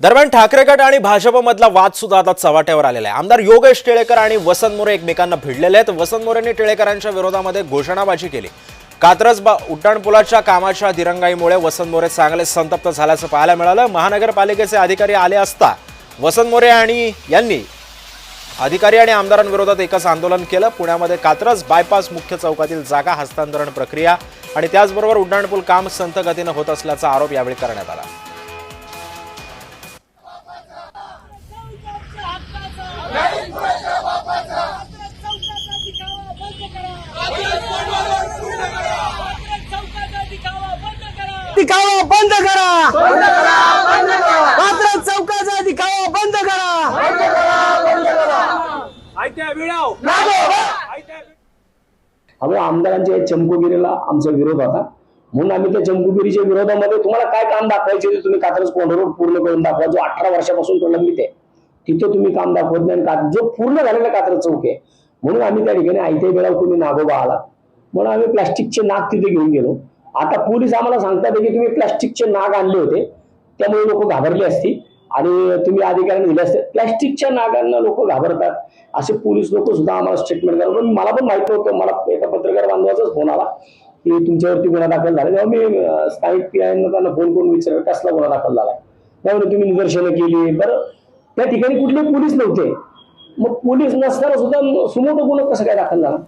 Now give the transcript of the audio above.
दरम्यान ठाकरे गट आणि भाजपमधला वाद सुद्धा आता चव्हाट्यावर आलेला आहे. आमदार योगेश टिळेकर आणि वसंत मोरे एकमेकांना भिडलेले आहेत. वसंत मोरेंनी टिळेकरांच्या विरोधामध्ये घोषणाबाजी केली. कात्रज बा उड्डाणपुलाच्या कामाच्या दिरंगाईमुळे वसंत मोरे चांगले संतप्त झाल्याचं पाहायला मिळालं. महानगरपालिकेचे अधिकारी आले असता वसंत मोरे आणि यांनी अधिकारी आणि आमदारांविरोधात एकच आंदोलन केलं. पुण्यामध्ये कात्रज बायपास मुख्य चौकातील जागा हस्तांतरण प्रक्रिया आणि त्याचबरोबर उड्डाणपूल काम संत गतीनं होत असल्याचा आरोप यावेळी करण्यात आला. दिखावा बंद करा. मात्र चौकाचा दिखावा बंद करा. आम्ही आमदारांच्या चमकोगिरीला आमचा विरोध होता. म्हणून आम्ही त्या चमकोगिरीच्या विरोधामध्ये तुम्हाला काय काम दाखवायचे ते तुम्ही कात्रज कोंढ रोड पूर्ण करून दाखवा जो अठरा वर्षापासून प्रलंबित आहे. तिथे तुम्ही काम दाखवत नाही आणि का- जो पूर्ण झालेला कात्रज चौक आहे. म्हणून आम्ही त्या ठिकाणी आयत्या वेळावर तुम्ही नागोबा आला म्हणून आम्ही प्लास्टिकचे नाग तिथे घेऊन गेलो. आता पोलीस आम्हाला सांगतात की तुम्ही प्लास्टिकचे नाग आणले होते. त्यामुळे लोक घाबरले असती आणि तुम्ही अधिकाऱ्यांना दिले असते प्लास्टिकच्या नागांना लोक घाबरतात. असे पोलीस लोक सुद्धा आम्हाला स्टेटमेंट करतात. पण मला पण माहिती होतं मला एका पत्रकार बांधवाचाच फोन आला की तुमच्यावरती गुन्हा दाखल झाला. तेव्हा मी अं, स्थानिक पी त्यांना फोन करून विचारलं कसला गुन्हा दाखल झाला? त्यामुळे तुम्ही निदर्शनं केली. बरं त्या ठिकाणी कुठले पोलीस नव्हते. मग पोलीस नसताना सुद्धा सुमोटो गुन्हा कसं काय दाखल झाला?